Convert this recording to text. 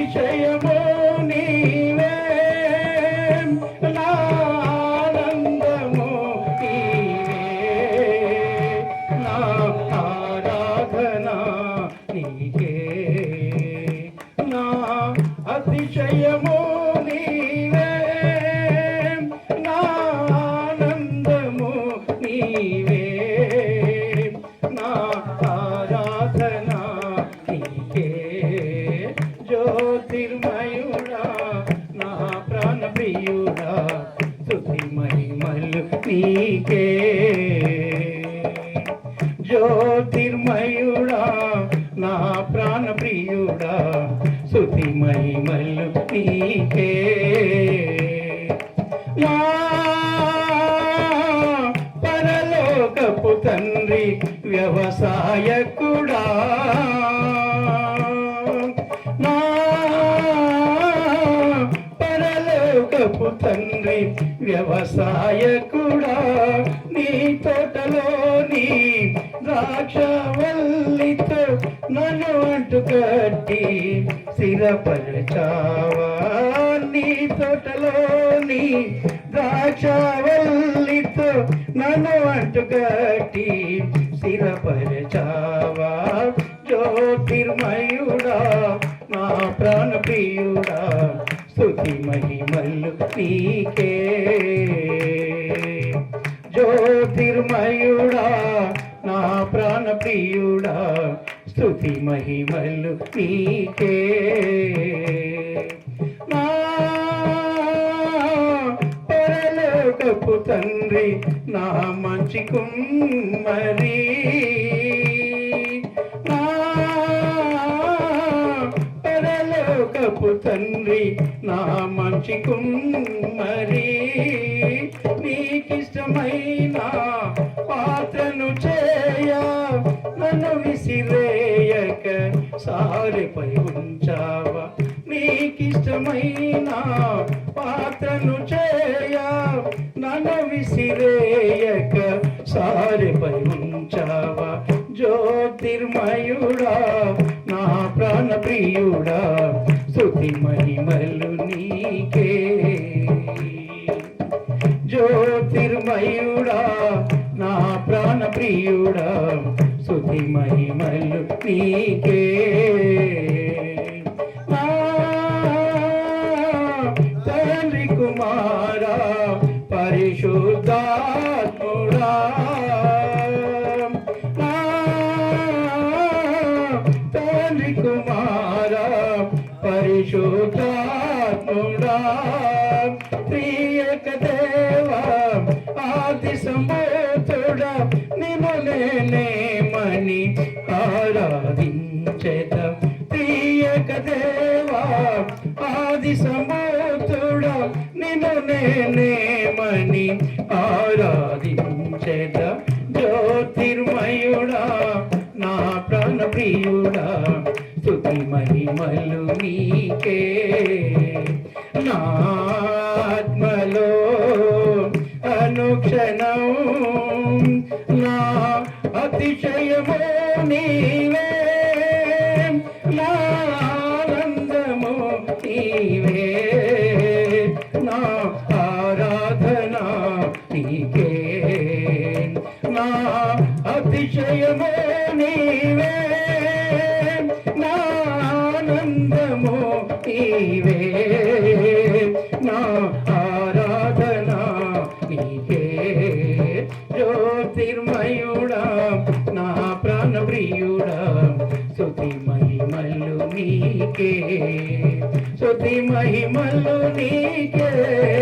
అతిశయమో నీవే. నా నీవే. నా ఆరాధన నీకే. నా అతిశయమో నీవే. నా నీవే. నా ఆరాధన మహిమలు జ్యోతిర్మయుడా నా ప్రాణ ప్రియుడా శృతి మహిమలు నీకే. నా పరలోకపు తండ్రి వ్యవసాయకుడా పరలోకపు తండ్రి వ్యవసాయకుడా నీ తోటలోని ద్రాక్షవల్లితో నన్ను అంటు కట్టి స్థిరపరచావా? నీ తోటలోని ద్రాక్షవల్లితో నన్ను అంటు కట్టి స్థిరపరచావా? జ్యోతిర్మయుడా నా ప్రాణ ప్రియుడా మహిమలు నీకే జ్యోతిర్మయుడా నా ప్రాణ ప్రియుడా స్థుతి మహిమలు నీకే నా పరలోకపు తండ్రి నా మంచి కుమ్మరీ. తండ్రి నా మంచి కుమ్మరి నీకిష్టమైన పాత్రను చేయ నన్ను విసిరేయక సారెపై ఉంచావా. నీకిష్టమైన పాత్రను చేయ నన్ను విసిరేయక సారెపై ఉంచావా. జ్యోతిర్మయుడా నా ప్రాణ ప్రియుడా మహిమలు నీకే జ్యోతిర్మయుడా నా ప్రాణ ప్రియుడా స్తుతి మహిమలు నీకే నా తండ్రి కుమారా పరిశుద్ధాత్ముడా. పరిశుద్ధాత్ముడా ప్రియక దేవా ఆది సంబోధుడా నిన్ను నేనేమని ఆరాధించేద. ప్రియక దేవా ఆది సంబోధుడా నిన్ను నేనేమని ఆరాధించేద నీకే నా అనుక్షణం నా అతిశయమో నీవే నా ఆనందము నీవే నా ఆరాధన నీకే నా అతిశయమో ఆనందము నీవే. నా ఆరాధన నీకే. జ్యోతిర్మయుడా నా ప్రాణ ప్రియుడా స్తుతి నీకే. స్తుతి మహిమలు నీకే.